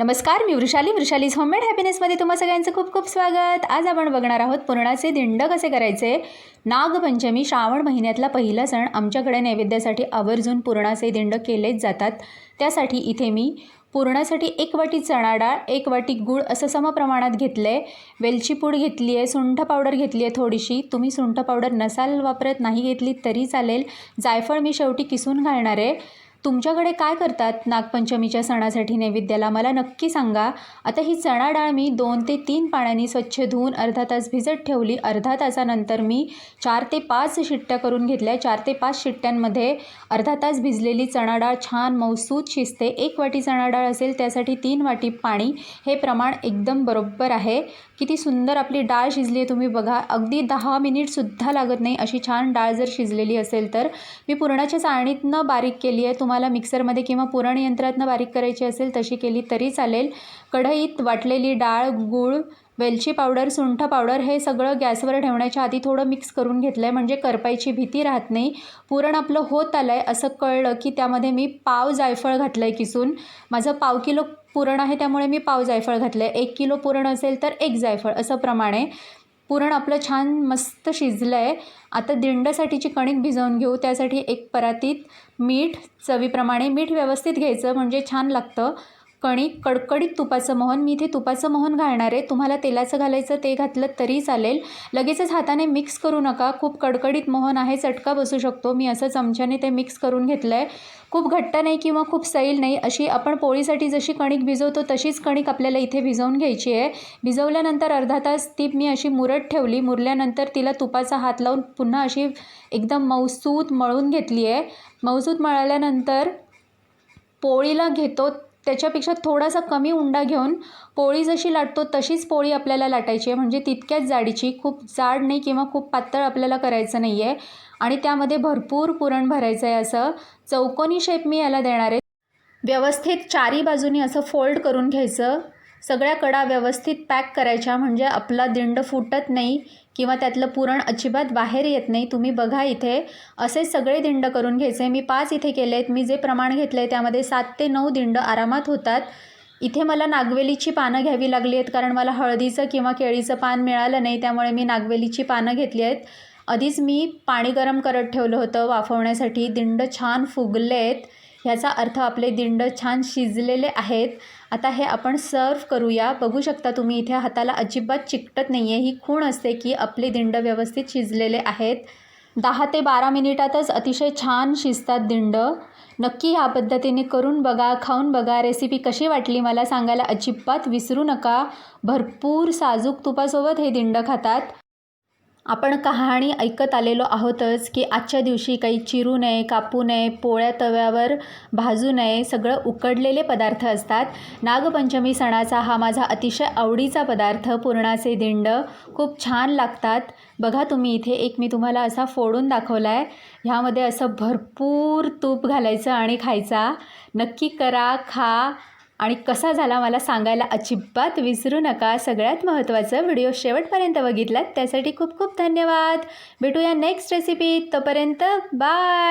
नमस्कार मी वृषाली. वृषालीज होममेड हॅपीनेसमध्ये तुम्हा सगळ्यांचं खूप खूप स्वागत. आज आपण बघणार आहोत पुरणाचे दिंड कसे करायचे? नागपंचमी श्रावण महिन्यातला पहिला सण. आमच्याकडे नैवेद्यासाठी आवर्जून पुरणाचे दिंड केलेच जातात. त्यासाठी इथे मी पुरणासाठी एक वाटी चणा डाळ एक वाटी गूळ असं समप्रमाणात घेतलं आहे वेलची पूड घेतली आहे सुंठ पावडर घेतली आहे थोडीशी. तुम्ही सुंठ पावडर नसाल वापरत नाही घेतली तरी चालेल. जायफळ मी शेवटी किसून घालणार. आहे तुमच्याकडे काय करतात नागपंचमीच्या सणासाठी नैवेद्याला? मला नक्की सांगा. आता ही चणा डाळ मी दोन ते तीन पाण्याने स्वच्छ धुवून अर्धा तास भिजत ठेवली. अर्धा तासानंतर मी चार ते पाच शिट्ट्या करून घेतल्या. चार ते पाच शिट्ट्यांमध्ये अर्धा तास भिजलेली चणा डाळ छान मौसूद शिजते. एक वाटी चणा डाळ असेल त्यासाठी तीन वाटी पाणी. हे प्रमाण एकदम बरोबर आहे. किती सुंदर आपली डाळ शिजली आहे तुम्ही बघा. अगदी दहा मिनिटसुद्धा लागत नाही अशी छान डाळ जर शिजलेली असेल तर. मी पुरणाच्या चाळणीतनं बारीक केली आहे. तुम्हाला मिक्सरमध्ये किंवा पुरण यंत्रातनं बारीक करायची असेल तशी केली तरी चालेल. कढईत वाटलेली डाळ गूळ वेलची पावडर सुंठ पावडर हे सगळं गॅसवर ठेवण्याच्या आधी थोडं मिक्स करून घेतलं आहे म्हणजे करपायची भीती राहत नाही. पुरण आपलं होत आलं आहे असं कळलं की त्यामध्ये मी पाव जायफळ घातलं आहे किसून. माझं पाव किलो पुरण आहे त्यामुळे मी पाव जायफळ घातलं आहे एक किलो पुरण असेल तर एक जायफळ असं प्रमाणे. पुरण आपलं छान मस्त शिजलं आहे आता दिंडासाठीची कणिक भिजवून घेऊ. त्यासाठी एक परातीत मीठ चवीप्रमाणे मीठ व्यवस्थित घ्यायचं म्हणजे छान लागतं. कणिक कडकडीत तुपाचं मोहन. मी इथे तुपाचं मोहन घालणार आहे. तुम्हाला तेलाचं घालायचं ते घातलं तरी चालेल. लगेचच हाताने मिक्स करू नका. खूप कडकडीत मोहन आहे. चटका बसू शकतो. मी असं चमच्याने ते मिक्स करून घेतलं आहे खूप घट्ट नाही किंवा खूप सैल नाही. अशी आपण पोळीसाठी जशी कणिक भिजवतो तशीच कणिक आपल्याला इथे भिजवून घ्यायची आहे. भिजवल्यानंतर अर्धा तास ती मी अशी मुरत ठेवली. मुरल्यानंतर तिला तुपाचा हात लावून पुन्हा अशी एकदम मौसूत मळून घेतली आहे. मौसूत मळल्यानंतर पोळीला घेतो. त्याच्यापेक्षा थोडासा कमी उंडा घेऊन पोळी जशी लाटतो तशीच पोळी आपल्याला लाटायची आहे. म्हणजे तितक्याच जाडीची. खूप जाड नाही किंवा खूप पातळ आपल्याला करायचं नाही आहे आणि त्यामध्ये भरपूर पुरण भरायचं आहे असं चौकोनी शेप मी याला देणार आहे. व्यवस्थित चारी बाजूनी असं फोल्ड करून घ्यायचं. सगळ्या कडा व्यवस्थित पॅक करायच्या म्हणजे आपला दिंड फुटत नाही किंवा त्यातलं पुरण अजिबात बाहेर येत नाही तुम्ही बघा इथे. असे सगळे दिंड करून घ्यायचे. मी पाच इथे केले आहेत मी जे प्रमाण घेतलं आहे त्यामध्ये सात ते नऊ दिंड आरामात होतात. इथे मला नागवेलीची पानं घ्यावी लागली आहेत कारण मला हळदीचं किंवा केळीचं पान मिळालं नाही त्यामुळे मी नागवेलीची पानं घेतली आहेत आधीच मी पाणी गरम करत ठेवलं होतं वाफवण्यासाठी. दिंड छान फुगले आहेत ह्याचा अर्थ आपले दिंड छान शिजलेले आहेत. आता हे आपण सर्व करूया. बघू शकता तुम्ही इथे हाताला अजिबात चिकटत नाही आहे ही खूण असते की आपले दिंड व्यवस्थित शिजलेले आहेत. दहा ते बारा मिनिटातच अतिशय छान शिजतात दिंड. नक्की ह्या पद्धतीने करून बघा खाऊन बघा. रेसिपी कशी वाटली मला सांगायला अजिबात विसरू नका. भरपूर साजूक तुपासोबत हे दिंड खातात. आपण कहाणी ऐकत आलेलो आहोतच की आजच्या दिवशी काही चिरू नये कापू नये पोळ्या तव्यावर भाजू नये सगळं उकडलेले पदार्थ असतात. नागपंचमी सणाचा हा माझा अतिशय आवडीचा पदार्थ पुरणाचे दिंड. खूप छान लागतात. बघा तुम्ही इथे एक मी तुम्हाला असा फोडून दाखवला आहे ह्यामध्ये असं भरपूर तूप घालायचं आणि खायचा. नक्की करा खा. आणि कसा झाला मला सांगायला अजिबात विसरू नका. सगळ्यात महत्त्वाचं व्हिडिओ शेवटपर्यंत बघितलात त्यासाठी खूप खूप धन्यवाद. भेटूया नेक्स्ट रेसिपीत तोपर्यंत. बाय